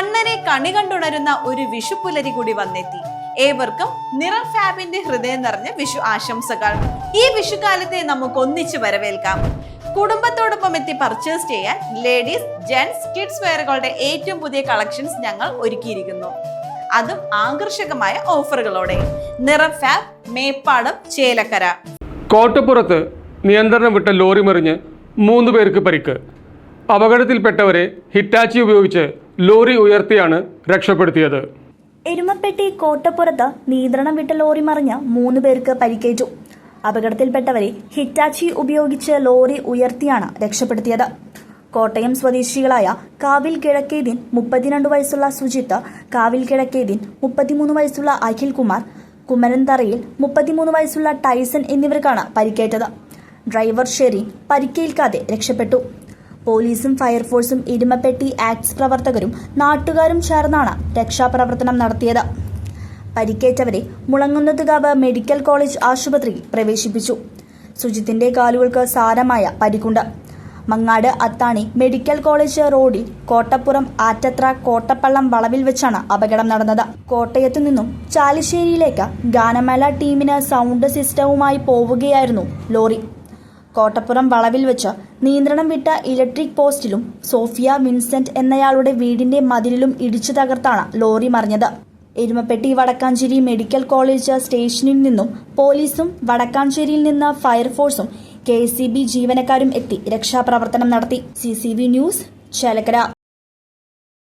കണ്ണനെ കണി കണ്ടുണരുന്ന ഒരു വിഷു പുലരി കൂടി വന്നെത്തി. ഏവർക്കും നിറം ഫാബിന്റെ ഹൃദയം നിറഞ്ഞ വിഷു ആശംസകൾ. ഈ വിഷുകാലത്തെ നമുക്ക് ഒന്നിച്ചു വരവേൽക്കാം. കുടുംബത്തോടൊപ്പം എത്തി പർച്ചേസ് ചെയ്യാൻ ലേഡീസ് ജെൻസ് കിഡ്സ് വെയറുകളുടെ ഏറ്റവും പുതിയ കളക്ഷൻസ് ഞങ്ങൾ ഒരുക്കിയിരിക്കുന്നു. അതും ആകർഷകമായ ഓഫറുകളോടെ നിറം ഫാബ് മേപ്പാടം ചേലക്കര. കോട്ടപ്പുറത്ത് നിയന്ത്രണം വിട്ട ലോറി മറിഞ്ഞ് മൂന്ന് പേർക്ക് പരിക്ക്. അപകടത്തിൽപ്പെട്ടവരെ ഹിറ്റാച്ചി ഉപയോഗിച്ച് ലോറി ഉയർത്തിയാണ് രക്ഷപ്പെടുത്തിയത്. എരുമപ്പെട്ടി കോട്ടപ്പുറത്ത് നിയന്ത്രണം വിട്ട ലോറി മറിഞ്ഞ് മൂന്ന് പേർക്ക് പരിക്കേറ്റു. അപകടത്തിൽപ്പെട്ടവരെ ഹിറ്റാച്ചി ഉപയോഗിച്ച് ലോറി ഉയർത്തിയാണ് രക്ഷപ്പെടുത്തിയത്. കോട്ടയം സ്വദേശികളായ കാവിൽ കിഴക്കേതിൻ മുപ്പത്തിരണ്ട് വയസ്സുള്ള സുജിത്ത് കാവിൽ കിഴക്കേതിൻ മുപ്പത്തിമൂന്ന് വയസ്സുള്ള അഖിൽ കുമാർ കുമരൻതറയിൽ മുപ്പത്തിമൂന്ന് വയസ്സുള്ള ടൈസൺ എന്നിവർക്കാണ് പരിക്കേറ്റത്. ഡ്രൈവർ ഷെറിൻ പരിക്കേൽക്കാതെ രക്ഷപ്പെട്ടു. പോലീസും ഫയർഫോഴ്സും ഇടിമപ്പെട്ടി ആക്ട്സ് പ്രവർത്തകരും നാട്ടുകാരും ചേർന്നാണ് രക്ഷാപ്രവർത്തനം നടത്തിയത്. പരിക്കേറ്റവരെ മുളങ്ങുന്നതുകാവ് മെഡിക്കൽ കോളേജ് ആശുപത്രിയിൽ പ്രവേശിപ്പിച്ചു. സുജിത്തിന്റെ കാലുകൾക്ക് സാരമായ പരിക്കുണ്ട്. മങ്ങാട് അത്താണി മെഡിക്കൽ കോളേജ് റോഡിൽ കോട്ടപ്പുറം ആറ്റത്ര കോട്ടപ്പള്ളം വളവിൽ വെച്ചാണ് അപകടം നടന്നത്. കോട്ടയത്തു നിന്നും ചാലിശ്ശേരിയിലേക്ക് ഗാനമേള ടീമിന് സൗണ്ട് സിസ്റ്റവുമായി പോവുകയായിരുന്നു ലോറി. കോട്ടപ്പുറം വളവിൽ വെച്ച് നിയന്ത്രണം വിട്ട ഇലക്ട്രിക് പോസ്റ്റിലും സോഫിയ വിൻസെന്റ് എന്നയാളുടെ വീടിന്റെ മതിലിലും ഇടിച്ചു തകർത്താണ് ലോറി മറിഞ്ഞത്. എരുമപ്പെട്ടി വടക്കാഞ്ചേരി മെഡിക്കൽ കോളേജ് സ്റ്റേഷനിൽ നിന്നും പോലീസും വടക്കാഞ്ചേരിയിൽ നിന്ന് ഫയർഫോഴ്സും കെ ജീവനക്കാരും എത്തി രക്ഷാപ്രവർത്തനം നടത്തി. C news Chelakkara.